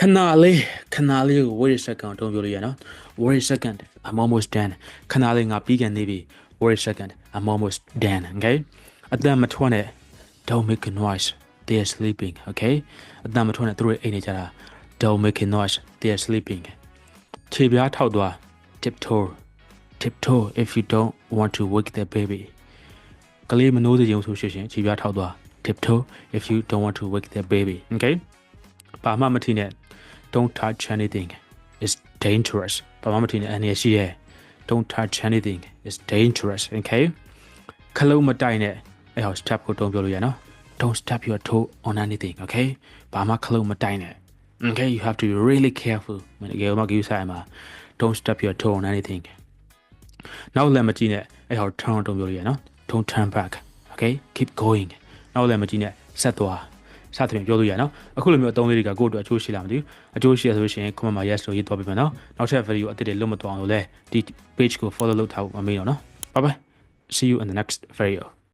ခဏလေးခဏလေးကို wait a second တုံးပြောလို့ရနော် wait a second I'm almost done ခဏလေးငါပြီးကန်နေပြီ wait a second I'm almost done okay အတန်မထွက်နဲ့ don't make a noise they are sleeping okay အတန်မထွက်နဲ့သူတို့အိမ်နေကြတာ don't make a noise they are sleeping ခြေပြားထောက်သွား tiptoe tiptoe if you don't want to wake the baby ကလေးမနိုးစေချင်ဘူးဆိုရှင်ခြေပြားထောက်သွား tiptoe if you don't want to wake the baby okay ဘာမှမထီနဲ့ don't touch anything it's dangerous ဘာမှမထီနဲ့အန္တရာယ်ရှိရဲ့ don't touch anything it's dangerous okay ခလုံးမတိုက်နဲ့အဲ့ဟော step ကိုတုံးပြောလို့ရနော် don't step your toe on anything okay ဘာမှခလုံးမတိုက်နဲ့ okay you have to be really careful မင်းငယ်မကြီးဆိုင်မှာ don't step your toe on anything နောက်လည်းမကြည့်နဲ့အဲ့ဟော turn တုံးပြောလို့ရနော် don't turn back okay keep going နောက်လည်းမကြည့်နဲ့ဆက်သွား စသဖြင့်ပြောလို့ရနော်အခုလိုမျိုးအသုံးလေးတွေကကိုယ့်အတွက်အကျိုးရှိလာမသိဘူးအကျိုးရှိရဆိုလို့ရှိရင် comment မှာ yes လို့ရေးသွားပေးမယ်နော်နောက်ထပ် video အသစ်တွေလွတ်မသွားအောင်လို့လဲဒီ page ကို follow လုပ်ထားဖို့မမေ့တော့နော် bye bye see you in the next video